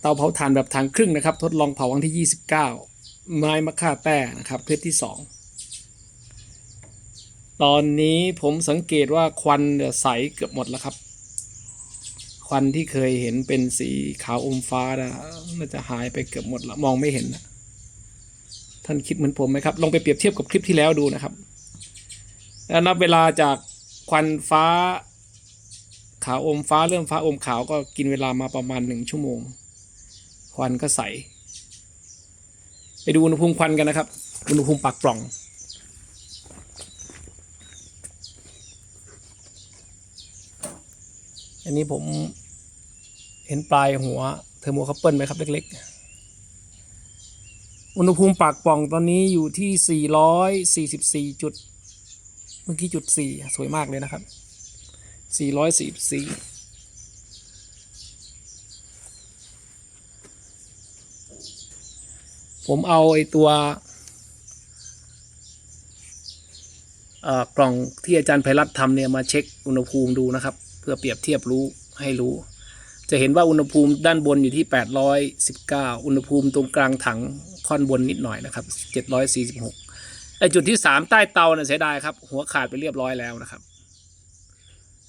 เตาเผาถ่านแบบทางครึ่งนะครับ ทดลองเผาครั้งที่ 29 ไม้มะค่าแต้นะครับคลิปที่ 2 ตอนนี้ผมสังเกตว่าควันใสเกือบหมดแล้วครับ ควันที่เคยเห็นเป็นสีขาวอมฟ้านะน่าจะหายไปเกือบหมดละมองไม่เห็นนะท่านคิดเหมือนผมไหมครับ ลองไปเปรียบเทียบกับคลิปที่แล้วดูนะครับแล้วนับเวลาจากควันฟ้าขาวอมฟ้าเริ่มฟ้าอมขาวก็กินเวลามาประมาณหนึ่งชั่วโมง ควันก็ใส ไปดูอุณหภูมิควันกันนะครับ อุณหภูมิปากปล่องอันนี้ผมเห็นปลายหัวเทอร์โมคัพเปิลไหมครับ เล็กๆ อุณหภูมิปากปล่องตอนนี้อยู่ที่ 444 จุด เมื่อกี้จุด 4 สวยมากเลยนะครับ 444 ผมเอาไอ้ตัวกล่องที่อาจารย์ไพรัตทำเนี่ยมาเช็คอุณหภูมิดูนะครับ เพื่อเปรียบเทียบรู้ให้รู้ จะเห็นว่าอุณหภูมิด้านบนอยู่ที่ 819 อุณหภูมิตรงกลางถังค่อนบนนิดหน่อยนะครับ 746ไอจุดที่ 3 ใต้เตาเนี่ยเสียดายครับ หัวขาดไปเรียบร้อยแล้วนะครับ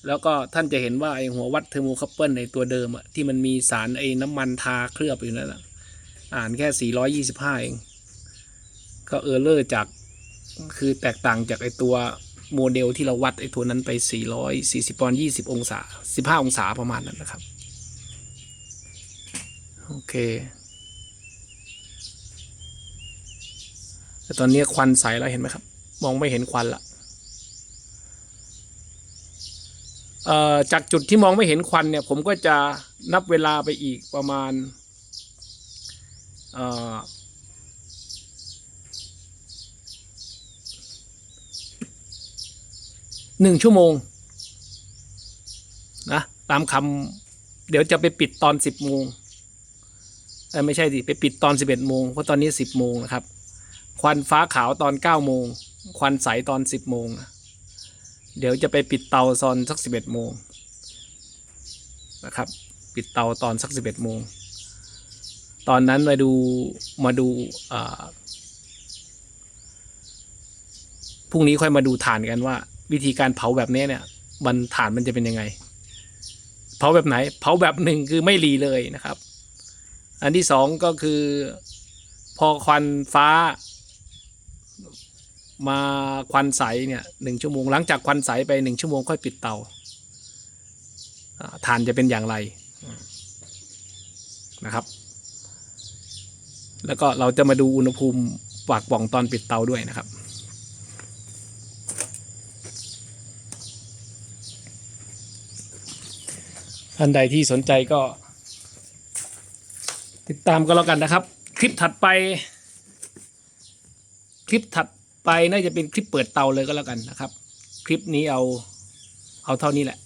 แล้วก็ท่านจะเห็นว่าไอหัววัดเทอร์โมคัพเปิลในตัวเดิมอะที่มันมีสารไอน้ำมันทาเคลือบอยู่นั่นแหละ อ่านแค่ 425 เอง ก็เออร์เลอร์จากคือแตกต่างจากไอตัวโมเดลที่เราวัดไอตัวนั้นไป 440ปอนด์20 องศา 15 องศาประมาณนั้นนะครับ โอเคแต่ตอนนี้ควันใสแล้วเห็นไหมครับ มองไม่เห็นควันละเอ่อจากจุดที่มองไม่เห็นควันเนี่ย ผมก็จะนับเวลาไปอีกประมาณ หนึ่งชั่วโมงนะตามคำเดี๋ยวจะไปปิดตอนสิบโมงไม่ใช่ดิไปปิดตอนสิบเอ็ดโมงเพราะตอนนี้สิบโมงนะครับ ควันฟ้าขาวตอนเก้าโมงควันใสตอนสิบโมงนะเดี๋ยวจะไปปิดเตาตอนสักสิบเอ็ดโมงนะครับ ปิดเตาตอนสักสิบเอ็ดโมง ตอนนั้นมาดูมาดูพรุ่งนี้ค่อยมาดูฐานกันว่า วิธีการเผาแบบนี้เนี่ยมันฐานมันจะเป็นยังไง เผาแบบไหน เผาแบบหนึ่งคือไม่รีเลยนะครับ อันที่สองก็คือ พอควันฟ้า มาควันใสเนี่ยหนึ่งชั่วโมงหลังจากควันใสไปหนึ่งชั่วโมงค่อยปิดเตาฐานจะเป็นอย่างไรนะครับ แล้วก็เราจะมาดูอุณหภูมิปากป่องตอนปิดเตาด้วยนะครับ ท่านใดที่สนใจก็ ติดตามก็แล้วกันนะครับ คลิปถัดไป คลิปถัดไปน่าจะเป็นคลิปเปิดเตาเลยก็แล้วกันนะครับ คลิปนี้เอาเอาเท่านี้แหละ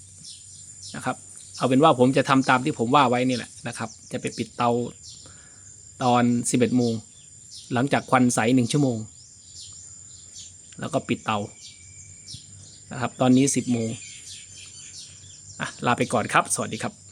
นะครับ เอาเป็นว่าผมจะทำตามที่ผมว่าไว้นี่แหละนะครับ จะไปปิดเตา ตอน 11โมงหลังจากควันใสหนึ่งชั่วโมง แล้วก็ปิดเตานะครับ ตอนนี้ 10โมงอะลาไปก่อนครับ สวัสดีครับ